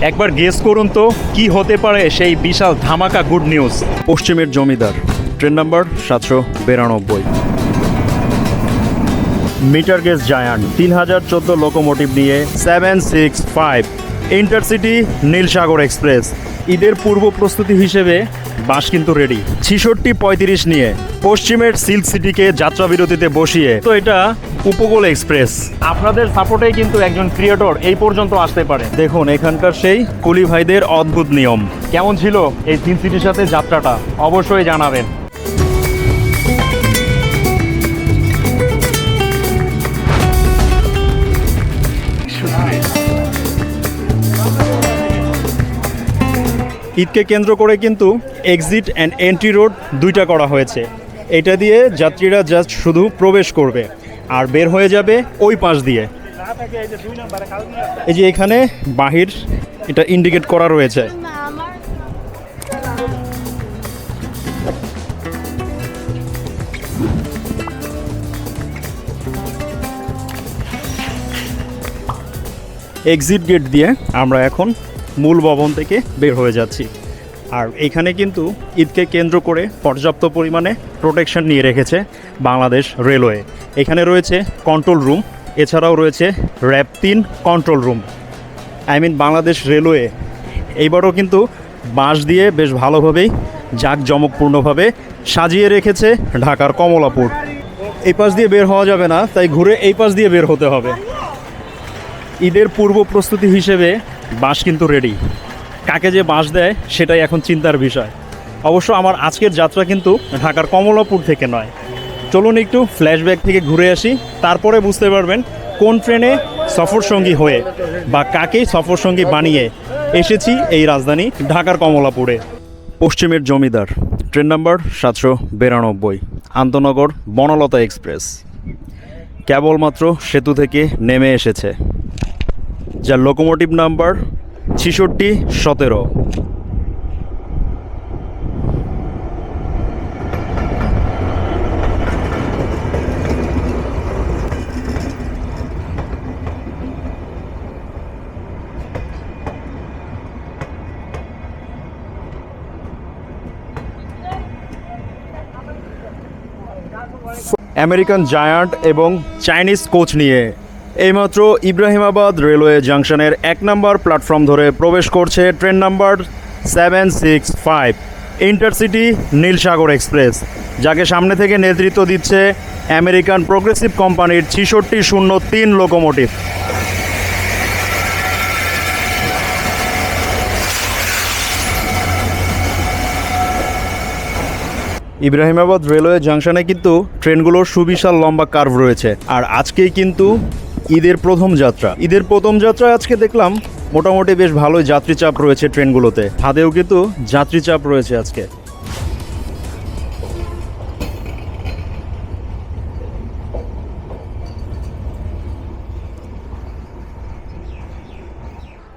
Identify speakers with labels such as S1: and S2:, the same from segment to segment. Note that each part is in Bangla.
S1: একবার গেস করুন তো কি হতে পারে সেই বিশাল ধামাকা গুড নিউজ। পশ্চিমের জমিদার ট্রেন নাম্বার সাতশো বিরানব্বই। মিটার গেজ জায়ান্ট তিন হাজার চোদ্দ লোকোমোটিভ নিয়ে seven six five. Intercity Nilsagar express. ঈদের পূর্ব প্রস্তুতি হিসেবে বাস কিন্তু রেডি। ছিষট্টি পঁয়ত্রিশ নিয়ে পশ্চিমের সিল্ক সিটিকে যাত্রা বিরতিতে বসিয়ে। তো এটা উপকূল এক্সপ্রেস। আপনাদের সাপোর্টেই কিন্তু একজন ক্রিয়েটর এই পর্যন্ত আসতে পারে। দেখুন এখানকার সেই কুলি ভাইদের অদ্ভুত নিয়ম। কেমন ছিল এই তিন সিটির সাথে যাত্রাটা? অবশ্যই জানাবেন। ঈদকে কেন্দ্র করে কিন্তু এক্সিট অ্যান্ড এন্ট্রি রোড দুইটা করা হয়েছে। এটা দিয়ে যাত্রীরা জাস্ট শুধু প্রবেশ করবে। আর বের হয়ে যাবে ওই পাশ দিয়ে। এই যে এখানে বাহির, এটা ইন্ডিকেট করা রয়েছে। এক্সিট গেট দিয়ে আমরা এখন মূল ভবন থেকে বের হয়ে যাচ্ছি। আর এখানে কিন্তু ঈদকে কেন্দ্র করে পর্যাপ্ত পরিমাণে প্রোটেকশন নিয়ে রেখেছে বাংলাদেশ রেলওয়ে। এখানে রয়েছে কন্ট্রোল রুম এছাড়াও রয়েছে র্যাব তিন control room I mean Bangladesh railway. এইবারও কিন্তু বাঁশ দিয়ে বেশ ভালোভাবেই জাঁকজমকপূর্ণভাবে সাজিয়ে রেখেছে ঢাকার কমলাপুর। এই পাশ দিয়ে বের হওয়া যাবে না, তাই ঘুরে এই পাশ দিয়ে বের হতে হবে। ঈদের পূর্ব প্রস্তুতি হিসেবে বাঁশ কিন্তু রেডি কাকে যে বাঁশ দেয় সেটাই এখন চিন্তার বিষয়। অবশ্য আমার আজকের যাত্রা কিন্তু ঢাকার কমলাপুর থেকে নয়। চলুন একটু ফ্ল্যাশব্যাক থেকে ঘুরে আসি, তারপরে বুঝতে পারবেন কোন ট্রেনে সফর সঙ্গী হয়ে বা কাকেই সফর সঙ্গী বানিয়ে এসেছি এই রাজধানী ঢাকার কমলাপুরে। পশ্চিমের জমিদার, ট্রেন নাম্বার সাতশো বিরানব্বই, আন্তনগর বনলতা এক্সপ্রেস। কেবলমাত্র সেতু থেকে নেমে এসেছে। যার লোকোমোটিভ নাম্বার ছিষট্টি সতেরো। আমেরিকান জায়ান্ট এবং চাইনিজ কোচ নিয়ে এইমাত্র ইব্রাহিমাবাদ রেলওয়ে জাংশনের এক নম্বর প্ল্যাটফর্ম ধরে প্রবেশ করছে train number seven six five, intercity Nilsagar express, যাকে সামনে থেকে নেতৃত্ব দিচ্ছে আমেরিকান প্রোগ্রেসিভ কোম্পানির ছিষট্টি শূন্য তিন লোকোমোটিভ। ইব্রাহিমাবাদ রেলওয়ে জাংশনে কিন্তু ট্রেনগুলোর সুবিশাল লম্বা কার্ভ রয়েছে, আর আজকেই কিন্তু ঈদের প্রথম যাত্রা। ঈদের প্রথম যাত্রা আজকে দেখলাম মোটামুটি বেশ ভালোই যাত্রী চাপ রয়েছে ট্রেনগুলোতে। হাতেও কিন্তু যাত্রী চাপ রয়েছে আজকে।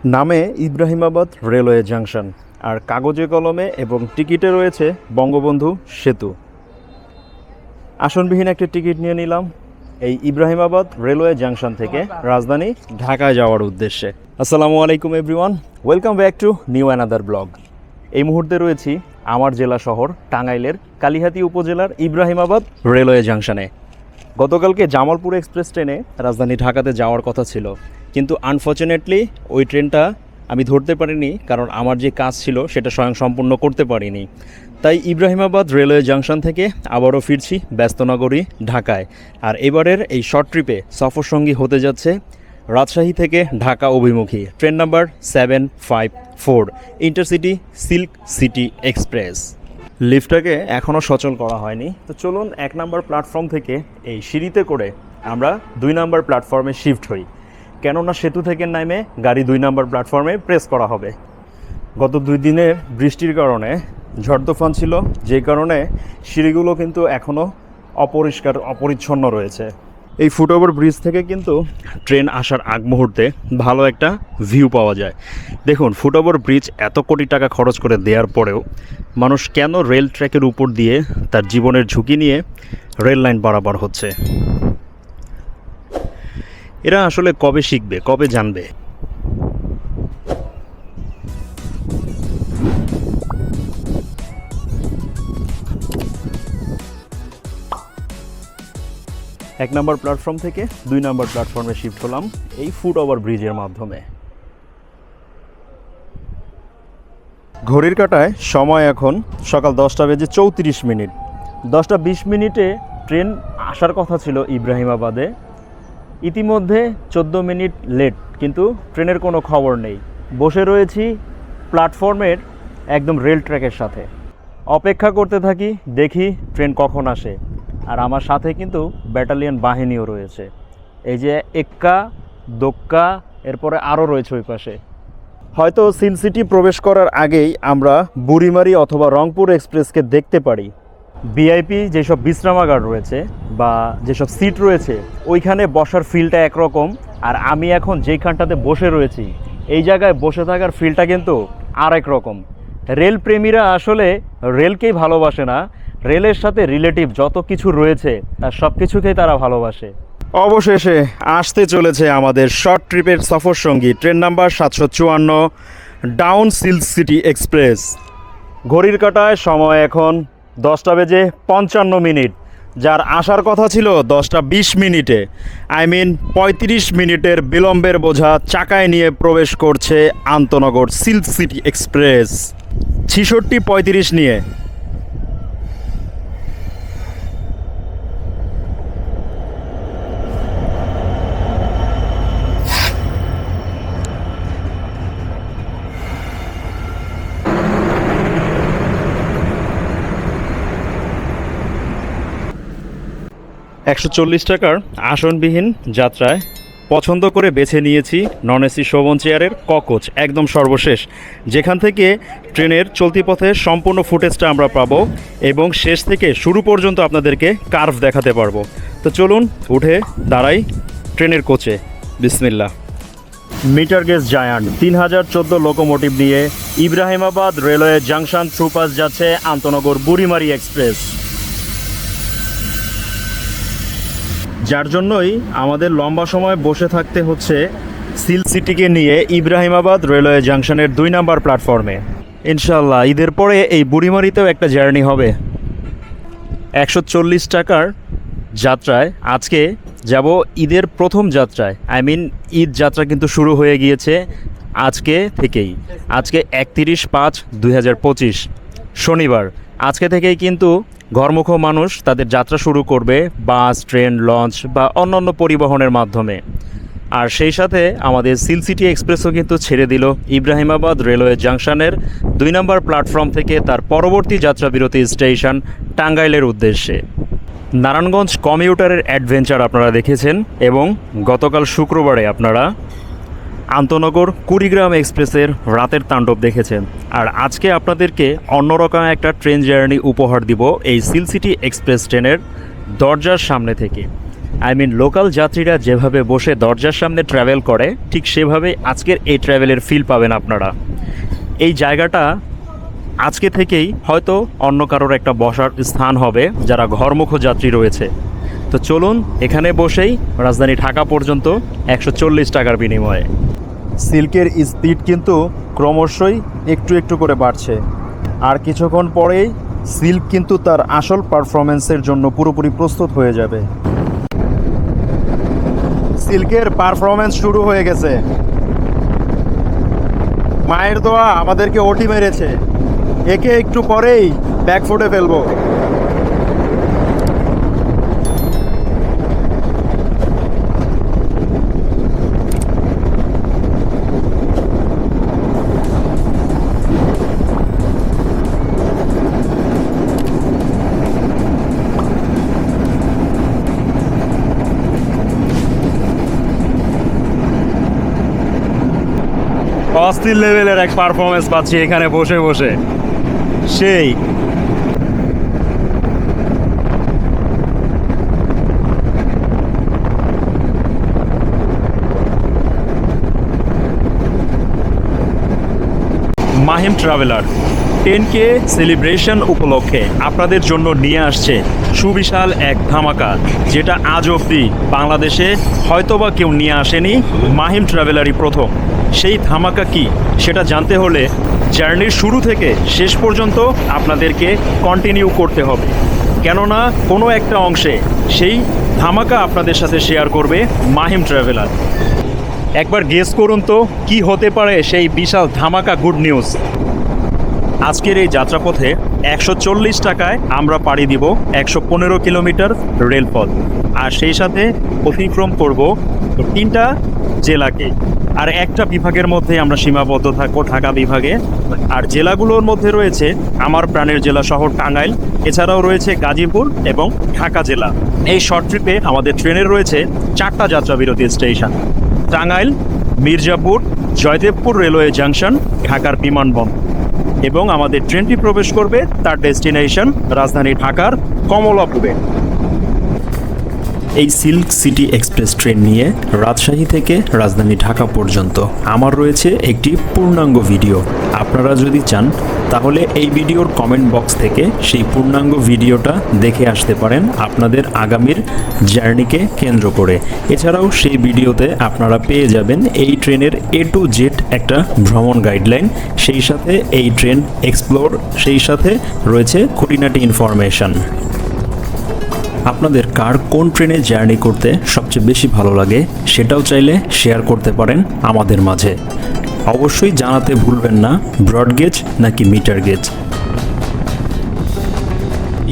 S1: নামে ইব্রাহিমাবাদ রেলওয়ে জাংশন, আর কাগজে কলমে এবং টিকিটে রয়েছে বঙ্গবন্ধু সেতু। আসনবিহীন একটি টিকিট নিয়ে নিলাম। এই ইব্রাহিমাবাদ রেলওয়ে জাংশন থেকে রাজধানী ঢাকায় যাওয়ার উদ্দেশ্যে। আসসালামু আলাইকুম, everyone. Welcome back to new another blog. এই মুহূর্তে রয়েছি আমার জেলা শহর টাঙ্গাইলের কালিহাতি উপজেলার ইব্রাহিমাবাদ রেলওয়ে জাংশনে। গতকালকে জামালপুর এক্সপ্রেস ট্রেনে রাজধানী ঢাকাতে যাওয়ার কথা ছিল। কিন্তু আনফর্চুনেটলি ওই ট্রেনটা আমি ধরতে পারিনি, কারণ আমার যে কাজ ছিল সেটা স্বয়ং সম্পূর্ণ করতে পারিনি। তাই ইব্রাহিমাবাদ রেলওয়ে জাংশন থেকে আবারও ফিরছি ব্যস্তনগরী, ঢাকায়। আর এবারের এই শর্ট ট্রিপে সফরসঙ্গী হতে যাচ্ছে রাজশাহী থেকে ঢাকা অভিমুখী। Train number seven five four intercity silk city express লিফটটাকে এখনও সচল করা হয়নি। তো চলুন এক নাম্বার প্ল্যাটফর্ম থেকে এই সিঁড়িতে করে আমরা দুই নাম্বার প্ল্যাটফর্মে শিফট হই। কেননা সেতু থেকে নেমে গাড়ি দুই নাম্বার প্ল্যাটফর্মে প্রেস করা হবে। গত দুই দিনের বৃষ্টির কারণে ঝড় তুফান ছিল যেই কারণে সিঁড়িগুলো কিন্তু এখনও অপরিষ্কার, অপরিচ্ছন্ন রয়েছে। এই ফুটওভার ব্রিজ থেকে কিন্তু ট্রেন আসার আগ মুহূর্তে ভালো একটা ভিউ পাওয়া যায়। দেখুন, ফুটওভার ব্রিজ এত কোটি টাকা খরচ করে দেওয়ার পরেও মানুষ কেন রেল ট্র্যাকের উপর দিয়ে তার জীবনের ঝুঁকি নিয়ে রেল লাইন পারাপার হচ্ছে? এরা আসলে কবে শিখবে, কবে জানবে? এক নম্বর প্ল্যাটফর্ম থেকে দুই নম্বর প্ল্যাটফর্মে শিফট হলাম এই ফুট ওভার ব্রিজের মাধ্যমে। ঘড়ির কাটায় সময় এখন সকাল দশটা বেজে চৌত্রিশ মিনিট। দশটা বিশ মিনিটে ট্রেন আসার কথা ছিল ইব্রাহিমাবাদে। ইতিমধ্যে চোদ্দ মিনিট লেট কিন্তু ট্রেনের কোনো খবর নেই। বসে রয়েছি প্ল্যাটফর্মের একদম রেল ট্র্যাকের সাথে। অপেক্ষা করতে থাকি, দেখি ট্রেন কখন আসে। আর আমার সাথে কিন্তু ব্যাটালিয়ন বাহিনীও রয়েছে। এই যে এক্কা, দোক্কা, এরপরে আরও রয়েছে ওই পাশে। হয়তো সিন সিটি প্রবেশ করার আগেই আমরা বুড়িমারি অথবা রংপুর এক্সপ্রেসকে দেখতে পারি। ভিআইপি যেসব বিশ্রামাগার রয়েছে বা যেসব সিট রয়েছে, ওইখানে বসার ফিলটা একরকম। আর আমি এখন যেইখানটাতে বসে রয়েছি, এই জায়গায় বসে থাকার ফিলটা কিন্তু আরেক রকম। রেল প্রেমীরা আসলে রেলকেই ভালোবাসে না রেলের সাথে রিলেটিভ যত কিছু রয়েছে, তার সব কিছুকেই তারা ভালোবাসে। অবশেষে আসতে চলেছে আমাদের শর্ট ট্রিপের সফর সঙ্গী, ট্রেন নাম্বার সাতশো চুয়ান্ন ডাউন সিল্ক সিটি এক্সপ্রেস ঘড়ির কাটায় সময় এখন দশটা বেজে পঞ্চান্ন মিনিট। যার আসার কথা ছিল দশটা বিশ মিনিটে। আই মিন পঁয়ত্রিশ মিনিটের বিলম্বের বোঝা চাকায় নিয়ে প্রবেশ করছে আন্তনগর সিল্ক সিটি এক্সপ্রেস ছিষট্টি পঁয়ত্রিশ নিয়ে। একশো চল্লিশ টাকার আসনবিহীন যাত্রায় পছন্দ করে বেছে নিয়েছি নন এসি শোভন চেয়ারের ককোচ, একদম সর্বশেষ। যেখান থেকে ট্রেনের চলতি পথে সম্পূর্ণ ফুটেজটা আমরা পাবো এবং শেষ থেকে শুরু পর্যন্ত আপনাদেরকে কার্ভ দেখাতে পারব। তো চলুন উঠে দাঁড়াই ট্রেনের কোচে। বিসমিল্লা মিটার গেজ জায়ান্ট তিন হাজার চোদ্দ লোকোমোটিভ নিয়ে ইব্রাহিমাবাদ রেলওয়ে জাংশন থ্রুপাস যাচ্ছে আন্তনগর বুড়িমারি এক্সপ্রেস। যার জন্যই আমাদের লম্বা সময় বসে থাকতে হচ্ছে সিল সিটিকে নিয়ে ইব্রাহিমাবাদ রেলওয়ে জাংশনের দুই নাম্বার প্ল্যাটফর্মে। ইনশাল্লাহ ঈদের পরে এই বুড়িমারিতেও একটা জার্নি হবে। একশো চল্লিশ টাকার যাত্রায় আজকে যাব ঈদের প্রথম যাত্রায়। আই মিন, ঈদ যাত্রা কিন্তু শুরু হয়ে গিয়েছে আজকে থেকেই। আজকে একত্রিশ পাঁচ দুই হাজার পঁচিশ। শনিবার। আজকে থেকেই কিন্তু ঘরমুখ মানুষ তাদের যাত্রা শুরু করবে বাস, ট্রেন, লঞ্চ বা অন্যান্য পরিবহনের মাধ্যমে। আর সেই সাথে আমাদের সিলসিটি এক্সপ্রেসও কিন্তু ছেড়ে দিল ইব্রাহিমাবাদ রেলওয়ে জাংশনের দুই নম্বর প্ল্যাটফর্ম থেকে তার পরবর্তী যাত্রা বিরতি স্টেশন টাঙ্গাইলের উদ্দেশ্যে। নারায়ণগঞ্জ কমিউটারের অ্যাডভেঞ্চার আপনারা দেখেছেন এবং গতকাল শুক্রবারে আপনারা আন্তনগর কুড়িগ্রাম এক্সপ্রেসের রাতের তাণ্ডব দেখেছেন আর আজকে আপনাদেরকে অন্যরকম একটা ট্রেন জার্নি উপহার দিব এই সিল সিটি এক্সপ্রেস ট্রেনের দরজার সামনে থেকে। আই মিন লোকাল যাত্রীরা যেভাবে বসে দরজার সামনে ট্রাভেল করে, ঠিক সেভাবেই আজকের এই ট্রাভেলের ফিল পাবেন আপনারা। এই জায়গাটা আজকে থেকেই হয়তো অন্য কারোর একটা বসার স্থান হবে, যারা ঘরমুখ যাত্রী রয়েছে। তো চলুন এখানে বসেই রাজধানী ঢাকা পর্যন্ত একশো চল্লিশ টাকার বিনিময়ে। সিল্কের স্পিড কিন্তু ক্রমশই একটু একটু করে বাড়ছে। আর কিছুক্ষণ পরেই সিল্ক কিন্তু তার আসল পারফরমেন্সের জন্য পুরোপুরি প্রস্তুত হয়ে যাবে। সিল্কের পারফরমেন্স শুরু হয়ে গেছে। মায়ের দোয়া আমাদেরকে ওটি মেরেছে। একে একটু পরেই ব্যাকফুটে ফেলব। অস্থির লেভেলের এক পারফরমেন্স পাচ্ছি এখানে বসে বসে। সেই। Mahim traveller ten K celebration উপলক্ষে আপনাদের জন্য নিয়ে আসছে সুবিশাল এক ধামাকা, যেটা আজ অবধি বাংলাদেশে হয়তোবা কেউ নিয়ে আসেনি মাহিম ট্রাভেলারই প্রথম। সেই ধামাকা কি সেটা জানতে হলে জার্নির শুরু থেকে শেষ পর্যন্ত আপনাদেরকে কন্টিনিউ করতে হবে। কেননা কোনো একটা অংশে সেই ধামাকা আপনাদের সাথে শেয়ার করবে মাহিম ট্রাভেলার একবার গেস করুন তো, কি হতে পারে সেই বিশাল ধামাকা গুড নিউজ আজকের এই যাত্রাপথে একশো চল্লিশ টাকায় আমরা পাড়ি দিব একশো পনেরো কিলোমিটার রেলপথ। আর সেই সাথে অতিক্রম করব তিনটা জেলাকে। আর একটা বিভাগের মধ্যে আমরা সীমাবদ্ধ থাকব, ঢাকা বিভাগে। আর জেলাগুলোর মধ্যে রয়েছে আমার প্রাণের জেলা শহর টাঙ্গাইল, এছাড়াও রয়েছে গাজীপুর এবং ঢাকা জেলা। এই শর্ট ট্রিপে আমাদের ট্রেনের রয়েছে চারটা যাত্রা বিরতি station Tangail, Mirzapur, Joydebpur railway junction ঢাকার বিমানবন্দর। এবং আমাদের ট্রেনটি প্রবেশ করবে তার ডেস্টিনেশন রাজধানী ঢাকার কমলাপুরে। এই সিল্ক সিটি এক্সপ্রেস ট্রেন নিয়ে রাজশাহী থেকে রাজধানী ঢাকা পর্যন্ত। আমার রয়েছে একটি পূর্ণাঙ্গ ভিডিও। আপনারা যদি চান, তাহলে এই ভিডিওর কমেন্ট বক্স থেকে সেই পূর্ণাঙ্গ ভিডিওটা দেখে আসতে পারেন আপনাদের আগামীর জার্নিকে কেন্দ্র করে। এছাড়াও সেই ভিডিওতে আপনারা পেয়ে যাবেন এই ট্রেনের এ টু জেড একটা ভ্রমণ গাইডলাইন সেই সাথে এই ট্রেন এক্সপ্লোর সেই সাথে রয়েছে খুঁটিনাটি ইনফরমেশন আপনাদের কার কোন ট্রেনে জার্নি করতে সবচেয়ে বেশি ভালো লাগে সেটাও চাইলে শেয়ার করতে পারেন আমাদের মাঝে। অবশ্যই জানাতে ভুলবেন না, ব্রড গেজ নাকি মিটার গেজ।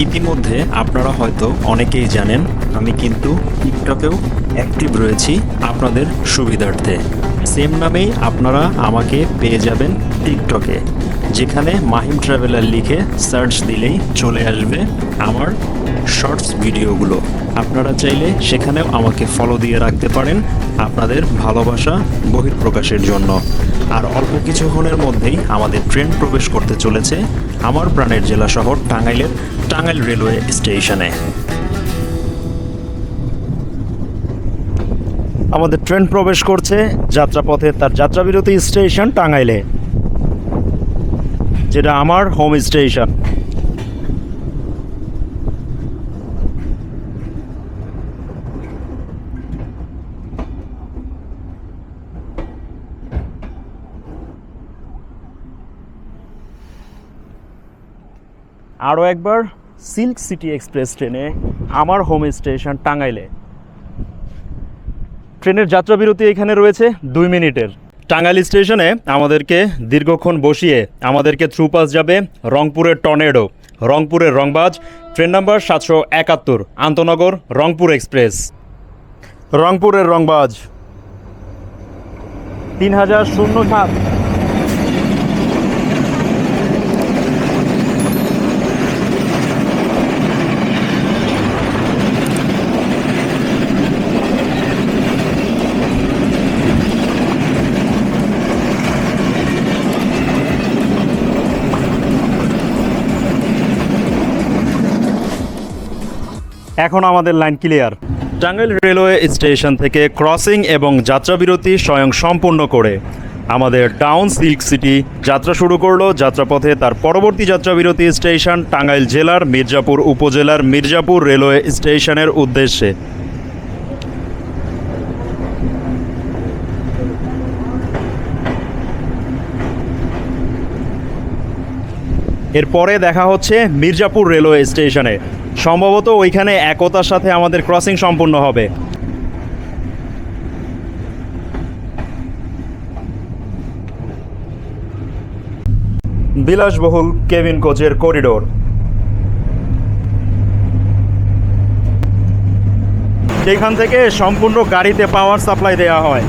S1: ইতিমধ্যে আপনারা হয়তো অনেকেই জানেন, আমি কিন্তু টিকটকেও অ্যাক্টিভ রয়েছি আপনাদের সুবিধার্থে। সেম নামেই আপনারা আমাকে পেয়ে যাবেন টিকটকে যেখানে মাহিম ট্রাভেলার লিখে সার্চ দিলেই চলে আসবে আমার শর্টস ভিডিওগুলো আপনারা চাইলে সেখানেও আমাকে ফলো দিয়ে রাখতে পারেন আপনাদের ভালোবাসা বহিঃপ্রকাশের জন্য। আর অল্প কিছুক্ষণের মধ্যেই আমাদের ট্রেন প্রবেশ করতে চলেছে আমার প্রাণের জেলা শহর টাঙ্গাইলের টাঙ্গাইল রেলওয়ে স্টেশনে আমাদের ট্রেন প্রবেশ করছে যাত্রাপথে, তার যাত্রাবিরতি স্টেশন টাঙ্গাইলে, যেটা আমার হোম স্টেশন আরও একবার, সিল্ক সিটি এক্সপ্রেস ট্রেনে আমার হোম স্টেশন টাঙ্গাইলে। ট্রেনের যাত্রাবিরতি এখানে রয়েছে দুই মিনিটের। টাঙ্গাইল স্টেশনে আমাদেরকে দীর্ঘক্ষণ বসিয়ে আমাদেরকে থ্রু পাস যাবে রংপুরের টর্নেডো। রংপুরের রংবাজ, ট্রেন নাম্বার সাতশো একাত্তর, আন্তনগর, রংপুর এক্সপ্রেস। রংপুরের রংবাজ। তিন হাজার শূন্য সাত। এখন আমাদের line clear. Tangail railway station থেকে ক্রসিং এবং যাত্রাবিরতি স্বয়ং সম্পূর্ণ করে। আমাদের ডাউন সিল্ক সিটি যাত্রা শুরু করল। যাত্রাপথে তার পরবর্তী যাত্রাবিরতি স্টেশন টাঙ্গাইল জেলার মির্জাপুর উপজেলার মির্জাপুর রেলওয়ে স্টেশনের উদ্দেশ্যে। এরপরে দেখা হচ্ছে মির্জাপুর রেলওয়ে স্টেশনে। সম্ভবত ওইখানে একতার সাথে আমাদের ক্রসিং সম্পূর্ণ হবে। বিলাসবহুল কেভিন কোচের করিডোর। সেখান থেকে সম্পূর্ণ গাড়িতে পাওয়ার সাপ্লাই দেওয়া হয়।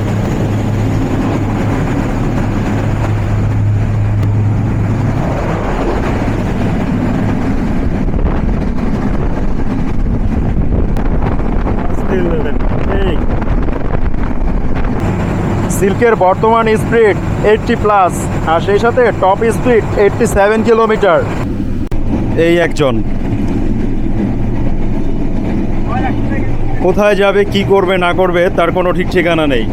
S1: সিল্কের বর্তমান স্পিড এইটটি প্লাস আর সেই সাথে top speed eighty seven kilometre. এই একজন। কোথায় যাবে, কি করবে, না করবে, তার কোনো ঠিক ঠিকানা নেই।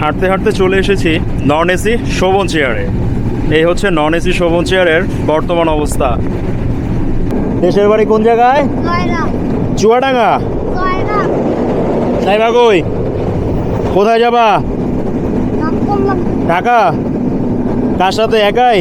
S1: হাঁটতে হাঁটতে চলে এসেছি নন এসি শোভন চেয়ারে। এই হচ্ছে নন এসি শোভন চেয়ারের বর্তমান অবস্থা। দেশের বাড়ি কোন জায়গায়? চুয়াডাঙ্গা? সাইবা কই? কোথায় যাবা? ঢাকা? কার সাথে? একাই?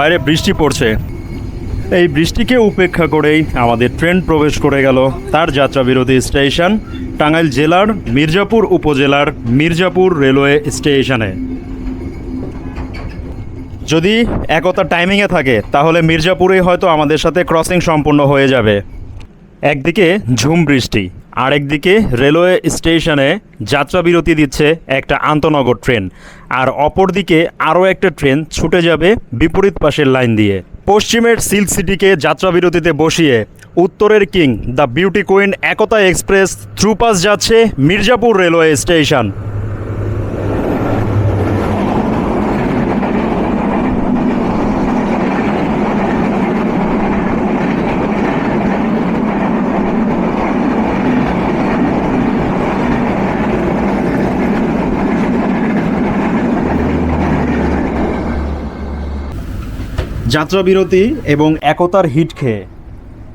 S1: বাইরে বৃষ্টি পড়ছে। এই বৃষ্টিকে উপেক্ষা করেই আমাদের ট্রেন প্রবেশ করে গেল। তার যাত্রা বিরতি স্টেশন, টাঙ্গাইল জেলার মির্জাপুর উপজেলার মির্জাপুর রেলওয়ে স্টেশনে। যদি একতা টাইমিংয়ে থাকে, তাহলে মির্জাপুরেই হয়তো আমাদের সাথে ক্রসিং সম্পূর্ণ হয়ে যাবে। একদিকে ঝুম বৃষ্টি। আর একদিকে রেলওয়ে স্টেশনে যাত্রা বিরতি দিচ্ছে একটা আন্তনগর ট্রেন। আর অপরদিকে আরও একটা ট্রেন ছুটে যাবে বিপরীত পাশের লাইন দিয়ে। পশ্চিমের সিল্ক সিটিকে যাত্রা বিরতিতে বসিয়ে উত্তরের king the beauty queen Ekota express through pass যাচ্ছে মির্জাপুর রেলওয়ে স্টেশন। যাত্রা বিরতি এবং একতার হিট খেয়ে।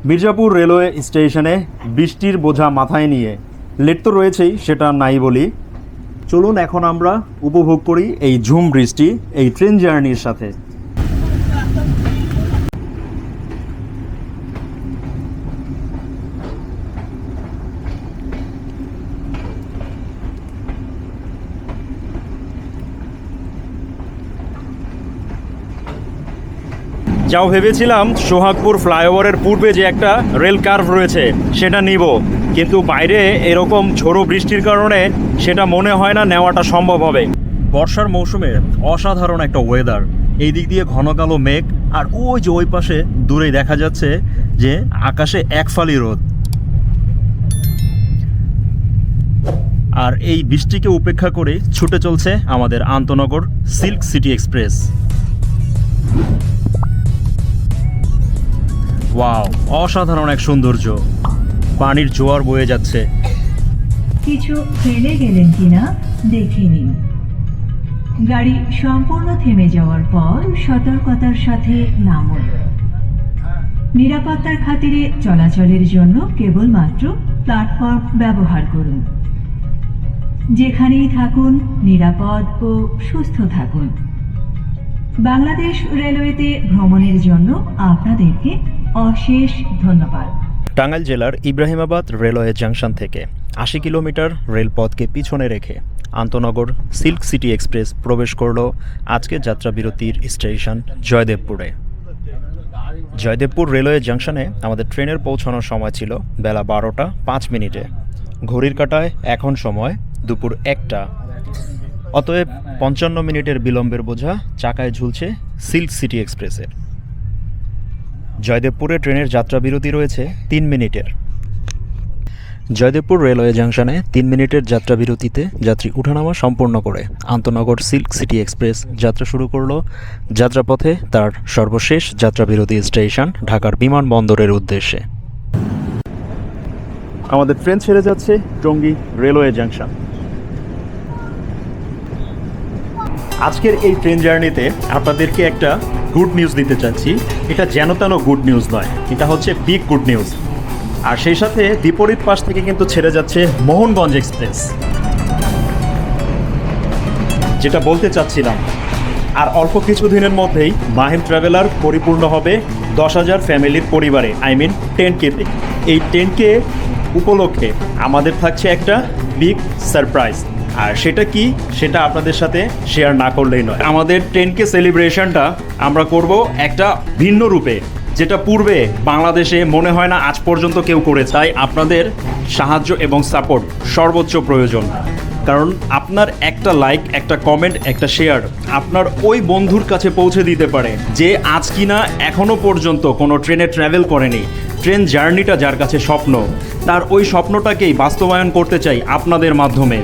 S1: মির্জাপুর রেলওয়ে স্টেশনে বৃষ্টির বোঝা মাথায় নিয়ে। লেট তো রয়েছেই, সেটা নাই বলি। চলুন এখন আমরা উপভোগ করি এই ঝুম বৃষ্টি, এই ট্রেন জার্নির সাথে। যাও ভেবেছিলাম সোহাগপুর ফ্লাইওভারের পূর্বে যে একটা রেল কার্ভ রয়েছে, সেটা নিব। কিন্তু বাইরে এরকম ঝোড়ো বৃষ্টির কারণে সেটা মনে হয় না নেওয়াটা সম্ভব হবে। বর্ষার মৌসুমে অসাধারণ একটা ওয়েদার এই দিক দিয়ে ঘন কালো মেঘ, আর ওই যে ওই পাশে দূরেই দেখা যাচ্ছে যে আকাশে এক ফালি রোদ। আর এই বৃষ্টিকে উপেক্ষা করে ছুটে চলছে আমাদের আন্তনগর সিল্ক সিটি এক্সপ্রেস। ওয়াও অসাধারণ এক সৌন্দর্য। পানির জোয়ার বয়ে যাচ্ছে।
S2: কিছু ফেলে গেলেন কিনা দেখে নিন। গাড়ি সম্পূর্ণ থেমে যাওয়ার পর সতর্কতার সাথে নামুন। নিরাপত্তার খাতিরে চলাচলের জন্য কেবলমাত্র প্ল্যাটফর্ম ব্যবহার করুন। যেখানেই থাকুন, নিরাপদ ও সুস্থ থাকুন। বাংলাদেশ রেলওয়েতে ভ্রমণের জন্য আপনাদেরকে অশেষ ধন্যবাদ।
S1: টাঙ্গাইল জেলার ইব্রাহিমাবাদ রেলওয়ে জাংশন থেকে আশি কিলোমিটার রেলপথকে পিছনে রেখে আন্তনগর সিল্ক সিটি এক্সপ্রেস প্রবেশ করল আজকে যাত্রা বিরতির স্টেশন জয়দেবপুরে। জয়দেবপুর রেলওয়ে জাংশনে আমাদের ট্রেনের পৌঁছানোর সময় ছিল বেলা বারোটা পাঁচ মিনিটে। ঘড়ির কাটায় এখন সময় দুপুর একটা। অতএব পঞ্চান্ন মিনিটের বিলম্বের বোঝা চাকায় ঝুলছে সিল্ক সিটি এক্সপ্রেসের। জয়দেবপুরে ট্রেনের যাত্রা বিরতি রয়েছে তিন মিনিটের। জয়দেবপুর রেলওয়ে জাংশনে তিন মিনিটের যাত্রা বিরতিতে যাত্রী উঠানামা সম্পূর্ণ করে। আন্তনগর সিল্ক সিটি এক্সপ্রেস যাত্রা শুরু করল। যাত্রাপথে তার সর্বশেষ যাত্রা বিরতি স্টেশন ঢাকার বিমানবন্দরের উদ্দেশ্যে। আমাদের ট্রেন ছেড়ে যাচ্ছে টঙ্গী রেলওয়ে জাংশন। আজকের এই ট্রেন জার্নিতে আপনাদেরকে একটা গুড নিউজ দিতে চাচ্ছি। এটা যেন তেন গুড নিউজ নয়, এটা হচ্ছে বিগ গুড নিউজ। আর সেই সাথে বিপরীত পাশ থেকে কিন্তু ছেড়ে যাচ্ছে মোহনগঞ্জ এক্সপ্রেস। যেটা বলতে চাচ্ছিলাম, আর অল্প কিছু দিনের মধ্যেই মাহিম ট্রাভেলার পরিপূর্ণ হবে দশ হাজার ফ্যামিলির পরিবারে, আই মিন টেন কেতে এই টেন কে উপলক্ষে আমাদের থাকছে একটা বিগ সারপ্রাইজ। আর সেটা কি? সেটা আপনাদের সাথে শেয়ার না করলেই নয়। আমাদের টেন কে সেলিব্রেশনটা আমরা করব একটা ভিন্ন রূপে, যেটা পূর্বে বাংলাদেশে মনে হয় না আজ পর্যন্ত কেউ করে তাই আপনাদের সাহায্য এবং সাপোর্ট সর্বোচ্চ প্রয়োজন। কারণ আপনার একটা লাইক একটা কমেন্ট একটা শেয়ার আপনার ওই বন্ধুর কাছে পৌঁছে দিতে পারে, যে আজ কিনা এখনও পর্যন্ত কোনো ট্রেনে ট্রাভেল করেনি। ট্রেন জার্নিটা যার কাছে স্বপ্ন, তার ওই স্বপ্নটাকেই বাস্তবায়ন করতে চাই আপনাদের মাধ্যমে।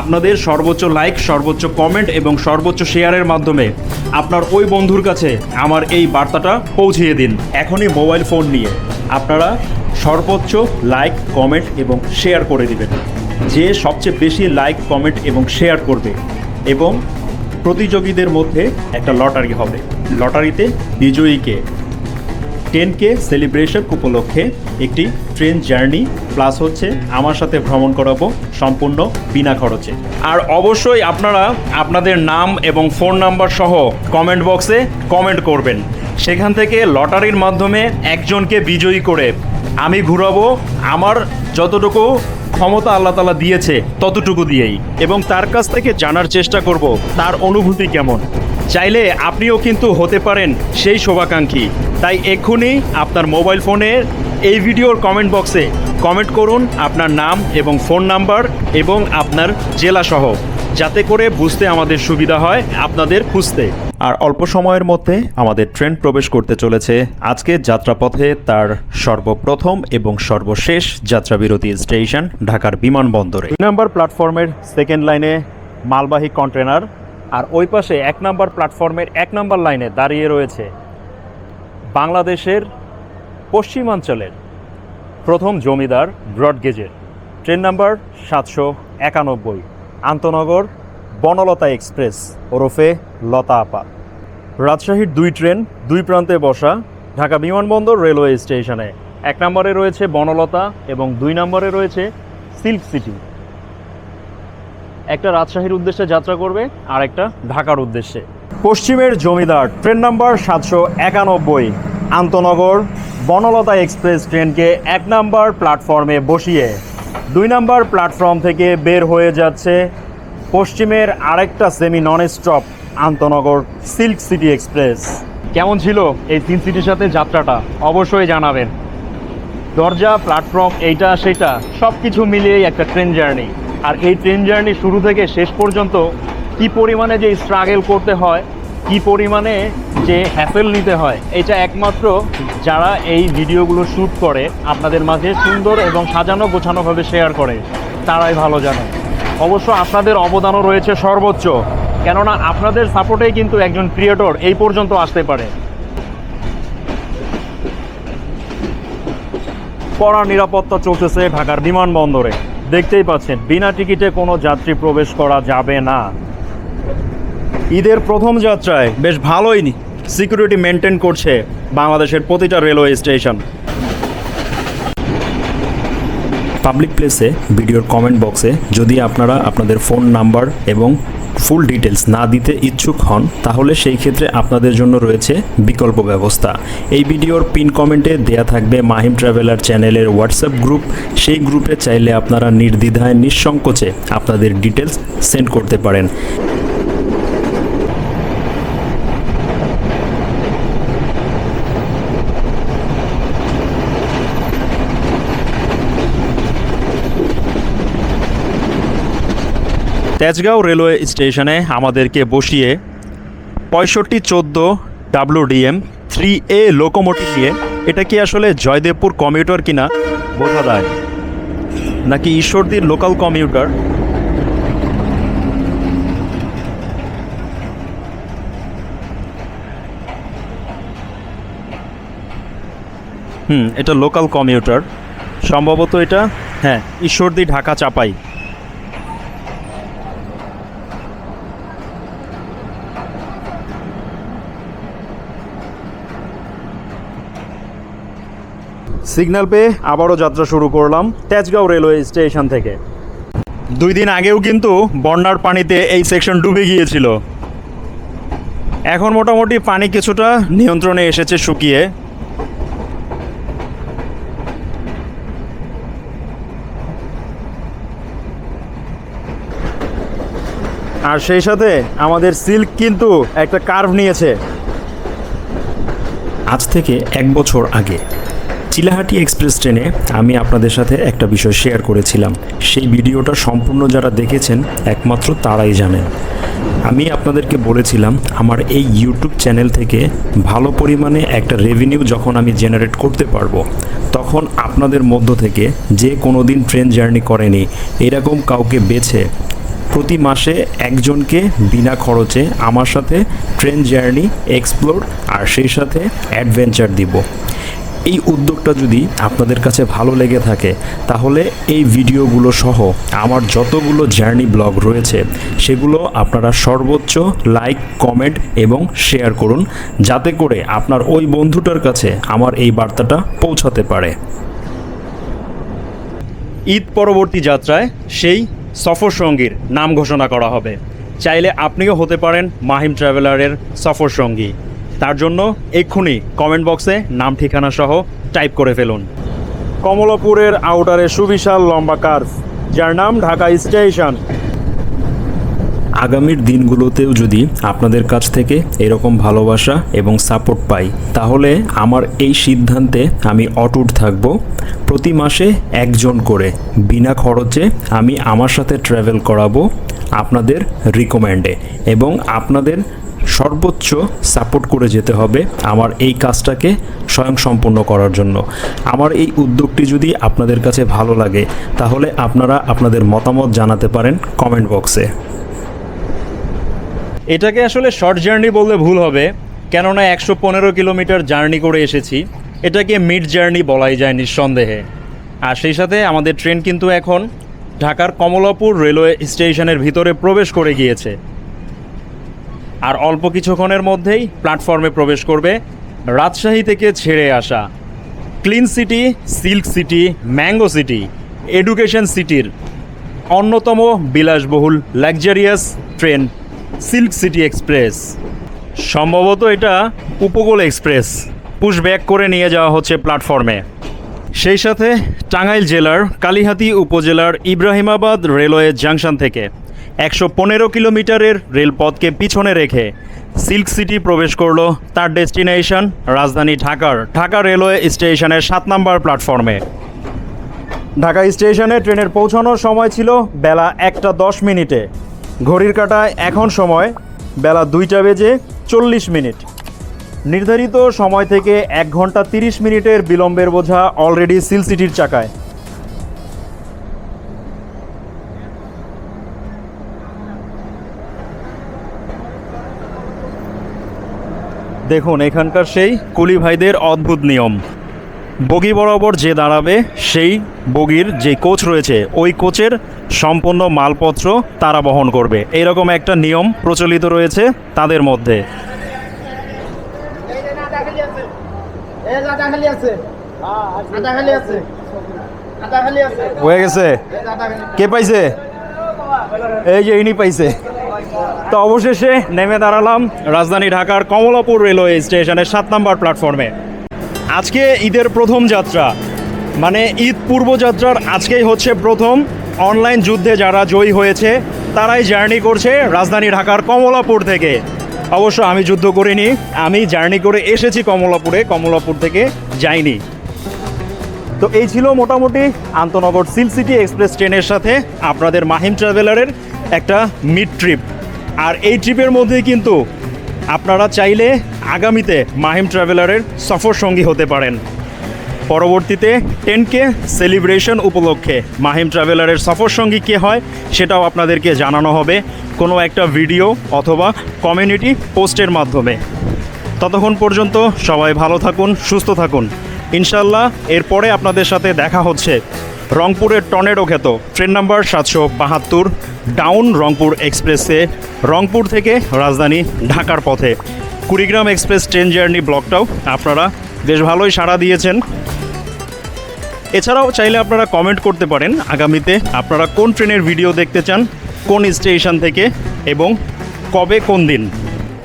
S1: আপনাদের সর্বোচ্চ লাইক সর্বোচ্চ কমেন্ট এবং সর্বোচ্চ শেয়ারের মাধ্যমে আপনার ওই বন্ধুর কাছে আমার এই বার্তাটা পৌঁছিয়ে দিন। এখনই মোবাইল ফোন নিয়ে আপনারা সর্বোচ্চ লাইক কমেন্ট এবং শেয়ার করে দিবেন। যে সবচেয়ে বেশি লাইক কমেন্ট এবং শেয়ার করবে এবং প্রতিযোগীদের মধ্যে একটা লটারি হবে। লটারিতে বিজয়ীকে টেন কে সেলিব্রেশন উপলক্ষে একটি ট্রেন জার্নি, প্লাস হচ্ছে আমার সাথে ভ্রমণ করাবো সম্পূর্ণ বিনা খরচে। আর অবশ্যই আপনারা আপনাদের নাম এবং ফোন নাম্বার সহ কমেন্ট বক্সে কমেন্ট করবেন। সেখান থেকে লটারির মাধ্যমে একজনকে বিজয়ী করে আমি ঘুরাবো আমার যতটুকু ক্ষমতা আল্লাহ তালা দিয়েছে ততটুকু দিয়েই। এবং তার কাছ থেকে জানার চেষ্টা করব, তার অনুভূতি কেমন। চাইলে আপনিও কিন্তু হতে পারেন সেই শোভাকাঙ্ক্ষী। তাই এক্ষুনি আপনার মোবাইল ফোনে এই ভিডিওর কমেন্ট বক্সে কমেন্ট করুন আপনার নাম এবং ফোন নাম্বার এবং আপনার জেলা সহ যাতে করে বুঝতে আমাদের সুবিধা হয়, আপনাদের খুঁজতে। আর অল্প সময়ের মধ্যে আমাদের ট্রেন প্রবেশ করতে চলেছে। আজকে যাত্রাপথে তার সর্বপ্রথম এবং সর্বশেষ যাত্রাবিরতি স্টেশন ঢাকার বিমানবন্দরে। দুই নম্বর প্ল্যাটফর্মের সেকেন্ড লাইনে মালবাহী কন্টেনার আর ওই পাশে এক নম্বর প্ল্যাটফর্মের এক নম্বর লাইনে দাঁড়িয়ে রয়েছে বাংলাদেশের পশ্চিমাঞ্চলের প্রথম জমিদার ব্রডগেজের। ট্রেন নাম্বার সাতশো একানব্বই। আন্তনগর বনলতা এক্সপ্রেস, ওরফে লতা আপা। রাজশাহীর দুই ট্রেন, দুই প্রান্তে বসা ঢাকা বিমানবন্দর রেলওয়ে স্টেশনে। এক নম্বরে রয়েছে বনলতা এবং দুই নম্বরে রয়েছে সিল্ক সিটি। একটা রাজশাহীর উদ্দেশ্যে যাত্রা করবে আর একটা ঢাকার উদ্দেশ্যে। পশ্চিমের জমিদার, ট্রেন নাম্বার সাতশো একানব্বই, আন্তনগর বনলতা এক্সপ্রেস ট্রেনকে এক নাম্বার প্ল্যাটফর্মে বসিয়ে দুই নাম্বার প্ল্যাটফর্ম থেকে বের হয়ে যাচ্ছে পশ্চিমের আরেকটা সেমি নন স্টপ আন্তনগর সিল্ক সিটি এক্সপ্রেস। কেমন ছিল এই তিন সিটির সাথে যাত্রাটা? অবশ্যই জানাবেন। দরজা, প্ল্যাটফর্ম, এইটা, সেটা সব কিছু মিলিয়েই একটা ট্রেন জার্নি আর এই ট্রেন জার্নি শুরু থেকে শেষ পর্যন্ত কি পরিমাণে যে স্ট্রাগল করতে হয় কি পরিমাণে যে হ্যাসেল নিতে হয়, এটা একমাত্র যারা এই ভিডিওগুলো শ্যুট করে, আপনাদের মাঝে সুন্দর এবং সাজানো গোছানোভাবে শেয়ার করে, তারাই ভালো জানে। অবশ্য আপনাদের অবদানও রয়েছে সর্বোচ্চ, কেননা আপনাদের সাপোর্টেই কিন্তু একজন ক্রিয়েটর এই পর্যন্ত আসতে পারে। কড়া নিরাপত্তা চলতেছে ঢাকার বিমানবন্দরে। দেখতেই পাচ্ছেন, বিনা টিকিটে কোনো যাত্রী প্রবেশ করা যাবে না। ঈদের প্রথম যাত্রায় বেশ ভালোই সিকিউরিটি মেনটেন করছে বাংলাদেশের প্রতিটা রেলওয়ে স্টেশন পাবলিক প্লেসে ভিডিওর কমেন্ট বক্সে যদি আপনারা আপনাদের ফোন নাম্বার এবং ফুল ডিটেলস না দিতে ইচ্ছুক হন, তাহলে সেই ক্ষেত্রে আপনাদের জন্য রয়েছে বিকল্প ব্যবস্থা। এই ভিডিওর পিন কমেন্টে দেয়া থাকবে মাহিম ট্রাভেলার চ্যানেলের হোয়াটসঅ্যাপ গ্রুপ সেই গ্রুপে চাইলে আপনারা নির্দ্বিধায়, নিঃসংকোচে আপনাদের ডিটেলস সেন্ড করতে পারেন। তেজগাঁও রেলওয়ে স্টেশনে আমাদেরকে বসিয়ে পঁয়ষট্টি চোদ্দ ডাব্লিউডিএম থ্রি এ লোকোমোটিভ নিয়ে এটা কি আসলে জয়দেবপুর কমিউটার কিনা বোঝা যায়। নাকি ঈশ্বরদীর লোকাল কমিউটার? হুম, এটা লোকাল কমিউটার। সম্ভবত এটা হ্যাঁ ঈশ্বরদী ঢাকা চাপাই। সিগন্যাল পেয়ে আবারও যাত্রা শুরু করলাম তেজগাঁও রেলওয়ে স্টেশন থেকে। দুই দিন আগেও কিন্তু বন্যার পানিতে এই সেকশন ডুবে গিয়েছিল। এখন মোটামুটি পানি কিছুটা নিয়ন্ত্রণে এসেছে শুকিয়ে। আর সেই সাথে আমাদের সিল্ক কিন্তু একটা কার্ভ নিয়েছে। আজ থেকে এক বছর আগে চিলাহাটি এক্সপ্রেস ট্রেনে আমি আপনাদের সাথে একটা বিষয় শেয়ার করেছিলাম। সেই ভিডিওটা সম্পূর্ণ যারা দেখেছেন, একমাত্র তারাই জানেন। আমি আপনাদেরকে বলেছিলাম, আমার এই ইউটিউব চ্যানেল থেকে ভালো পরিমাণে একটা রেভিনিউ যখন আমি জেনারেট করতে পারব, তখন আপনাদের মধ্য থেকে যে কোনো দিন ট্রেন জার্নি করেনি, এরকম কাউকে বেছে প্রতি মাসে একজনকে বিনা খরচে আমার সাথে ট্রেন জার্নি এক্সপ্লোর আর সেই সাথে অ্যাডভেঞ্চার দিব। এই উদ্যোগটা যদি আপনাদের কাছে ভালো লেগে থাকে, তাহলে এই ভিডিওগুলো সহ আমার যতগুলো জার্নি ব্লগ রয়েছে, সেগুলো আপনারা সর্বোচ্চ লাইক, কমেন্ট এবং শেয়ার করুন, যাতে করে আপনার ওই বন্ধুটার কাছে আমার এই বার্তাটা পৌঁছাতে পারে। ঈদ পরবর্তী যাত্রায় সেই সফর সঙ্গীর নাম ঘোষণা করা হবে। চাইলে আপনিও হতে পারেন মাহিম ট্রাভেলারের সফর সঙ্গী। তার জন্য এক্ষুনি কমেন্ট বক্সে নাম, ঠিকানা সহ টাইপ করে ফেলুন। কমলাপুরের আউটারে সুবিশাল লম্বা কার্ভ যার নাম ঢাকা স্টেশন আগামীর দিনগুলোতেও যদি আপনাদের কাছ থেকে এরকম ভালোবাসা এবং সাপোর্ট পাই, তাহলে আমার এই সিদ্ধান্তে আমি অটুট থাকব। প্রতি মাসে একজন করে বিনা খরচে আমি আমার সাথে ট্রাভেল করাবো আপনাদের রিকমেন্ডে এবং আপনাদের সর্বোচ্চ সাপোর্ট করে যেতে হবে আমার এই কাজটাকে স্বয়ং স্বয়ংসম্পূর্ণ করার জন্য। আমার এই উদ্যোগটি যদি আপনাদের কাছে ভালো লাগে, তাহলে আপনারা আপনাদের মতামত জানাতে পারেন কমেন্ট বক্সে এটাকে আসলে শর্ট জার্নি বললে ভুল হবে, কেননা একশো পনেরো কিলোমিটার জার্নি করে এসেছি, এটাকে মিড জার্নি বলাই যায় নিঃসন্দেহে। আর সেই সাথে আমাদের ট্রেন কিন্তু এখন ঢাকার কমলাপুর রেলওয়ে স্টেশনের ভিতরে প্রবেশ করে গিয়েছে। আর অল্প কিছুক্ষণের মধ্যেই প্ল্যাটফর্মে প্রবেশ করবে রাজশাহী থেকে ছেড়ে আসা clean city, silk city, mango city, education সিটির অন্যতম বিলাসবহুল luxurious train silk city express. সম্ভবত এটা উপকূল এক্সপ্রেস। পুশ ব্যাক করে নিয়ে যাওয়া হচ্ছে প্ল্যাটফর্মে। সেই সাথে টাঙ্গাইল জেলার কালিহাতি উপজেলার ইব্রাহিমাবাদ রেলওয়ে জাংশন থেকে। একশো পনেরো কিলোমিটারের রেলপথকে পিছনে রেখে সিল্ক সিটি প্রবেশ করল তার ডেস্টিনেশন রাজধানী ঢাকার ঢাকা রেলওয়ে স্টেশনের সাত নম্বর প্ল্যাটফর্মে। ঢাকা স্টেশনে ট্রেনের পৌঁছানোর সময় ছিল বেলা একটা দশ মিনিটে। ঘড়ির কাঁটায় এখন সময় বেলা দুইটা বেজে চল্লিশ মিনিট। নির্ধারিত সময় থেকে এক ঘণ্টা তিরিশ মিনিটের বিলম্বের বোঝা অলরেডি সিল সিটির চাকায়। দেখুন এখানকার সেই কুলি ভাইদের অদ্ভুত নিয়ম। বগি বরাবর যে দাঁড়াবে সেই বগির যে কোচ রয়েছে ওই কোচের সম্পূর্ণ মালপত্র তারা বহন করবে। এইরকম একটা নিয়ম প্রচলিত রয়েছে তাদের মধ্যে। হয়ে গেছে। কে পাইছে? এই যে ইনি পাইছে। তো অবশেষে নেমে দাঁড়ালাম রাজধানী ঢাকার কমলাপুর রেলওয়ে স্টেশনের সাত নম্বর প্ল্যাটফর্মে। আজকে ঈদের প্রথম যাত্রা। মানে ঈদ পূর্বযাত্রার আজকেই হচ্ছে প্রথম। অনলাইন যুদ্ধে যারা জয়ী হয়েছে, তারাই জার্নি করছে রাজধানী ঢাকার কমলাপুর থেকে। অবশ্য আমি যুদ্ধ করিনি, আমি জার্নি করে এসেছি কমলাপুরে, কমলাপুর থেকে যাইনি। তো এই ছিল মোটামুটি আন্তনগর সিল সিটি এক্সপ্রেস ট্রেনের সাথে আপনাদের মাহিম ট্রাভেলারের একটা মিড ট্রিপ। আর এই ট্রিপের মধ্যে কিন্তু আপনারা চাইলে আগামীতে মাহিম ট্রাভেলারের সফর সঙ্গী হতে পারেন। পরবর্তীতে টেনকে সেলিব্রেশন উপলক্ষে মাহিম ট্রাভেলারের সফর সঙ্গী কে হয় সেটাও আপনাদেরকে জানানো হবে কোনো একটা ভিডিও অথবা কমিউনিটি পোস্টের মাধ্যমে। ততক্ষণ পর্যন্ত সবাই ভালো থাকুন, সুস্থ থাকুন। ইনশাল্লাহ এরপরে আপনাদের সাথে দেখা হচ্ছে। রংপুরের টর্নেডো খ্যাত। ট্রেন নাম্বার সাতশো বাহাত্তর ডাউন রংপুর এক্সপ্রেসে। রংপুর থেকে রাজধানী ঢাকার পথে। কুড়িগ্রাম এক্সপ্রেস ট্রেন জার্নি ব্লকটাও আপনারা বেশ ভালোই সাড়া দিয়েছেন। এছাড়াও চাইলে আপনারা কমেন্ট করতে পারেন আগামীতে আপনারা কোন ট্রেনের ভিডিও দেখতে চান, কোন স্টেশন থেকে এবং কবে, কোন দিন।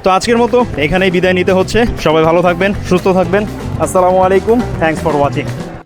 S1: তো আজকের মতো এখানেই বিদায় নিতে হচ্ছে। সবাই ভালো থাকবেন, সুস্থ থাকবেন। আসসালামু আলাইকুম। Thanks for watching.